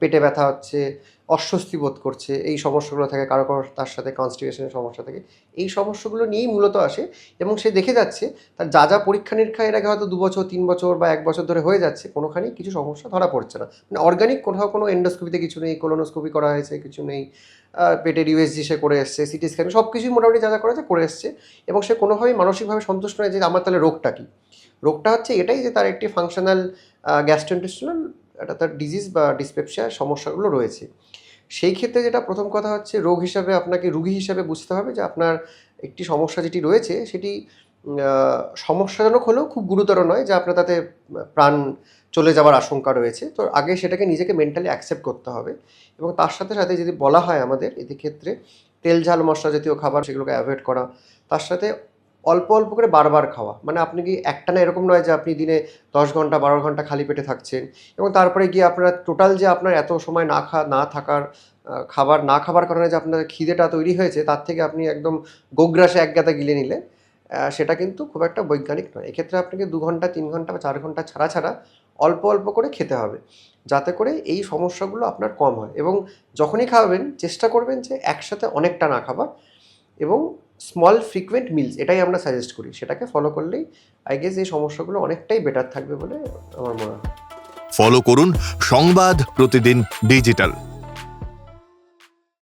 পেটে ব্যথা হচ্ছে, অস্বস্তি বোধ করছে, এই সমস্যাগুলো থাকে, কারও কারও তার সাথে কনস্টিপেশনের সমস্যা থাকে, এই সমস্যাগুলো নিয়েই মূলত আসে এবং সে দেখে যাচ্ছে তার যা যা পরীক্ষা নিরীক্ষা এর আগে হয়তো দু বছর, তিন বছর বা এক বছর ধরে হয়ে যাচ্ছে, কোনোখানেই কিছু সমস্যা ধরা পড়ছে না। মানে অর্গানিক কোথাও কোনো এন্ডোস্কোপিতে কিছু নেই কোলোনোস্কোপি করা হয়েছে, কিছু নেই পেটের ইউএসজি সে করে এসছে সিটি স্ক্যান সব কিছুই মোটামুটি যা যা করেছে করে এসছে এবং সে কোনোভাবেই মানসিকভাবে সন্তুষ্ট নয় যে আমার তাহলে রোগটা কী। রোগটা হচ্ছে এটাই যে তার একটি ফাংশনাল গ্যাস্ট্রোইন্টেস্টিনাল একটা তার ডিজিজ বা ডিসপেপসিয়া সমস্যাগুলো রয়েছে। সেই ক্ষেত্রে যেটা প্রথম কথা হচ্ছে, রোগ হিসাবে আপনাকে রুগী হিসাবে বুঝতে হবে যে আপনার একটি সমস্যা যেটি রয়েছে, সেটি সমস্যাজনক হলেও খুব গুরুতর নয় যে আপনার তাতে প্রাণ চলে যাওয়ার আশঙ্কা রয়েছে। তো আগে সেটাকে নিজেকে মেন্টালি অ্যাকসেপ্ট করতে হবে এবং তার সাথে সাথে যদি বলা হয় আমাদের এদের ক্ষেত্রে তেল ঝাল মশলা জাতীয় খাবার সেগুলোকে অ্যাভয়েড করা, তার সাথে অল্প অল্প করে বারবার খাওয়া। মানে আপনি কি একটা না এরকম নয় যে আপনি দিনে দশ ঘণ্টা, বারো ঘণ্টা খালি পেটে থাকছেন এবং তারপরে গিয়ে আপনার টোটাল যে আপনার এত সময় না খা, না থাকার খাবার, না খাবার কারণে যে আপনার খিদেটা তৈরি হয়েছে, তার থেকে আপনি একদম গোগ্রাসে এক গাদা গিলে নিলে সেটা কিন্তু খুব একটা বৈজ্ঞানিক নয়। এক্ষেত্রে আপনাকে দু ঘণ্টা, তিন ঘণ্টা বা চার ঘণ্টা ছাড়া ছাড়া অল্প অল্প করে খেতে হবে, যাতে করে এই সমস্যাগুলো আপনার কম হয় এবং যখনই খাওয়াবেন, চেষ্টা করবেন যে একসাথে অনেকটা না খাবার এবং স্মল ফ্রিকুয়েন্ট মিলস এটাই আমরা সাজেস্ট করি। সেটাকে ফলো করলেই আই গেস এই সমস্যাগুলো অনেকটাই বেটার থাকবে বলে আমার মনে হয়। ফলো করুন সংবাদ প্রতিদিন ডিজিটাল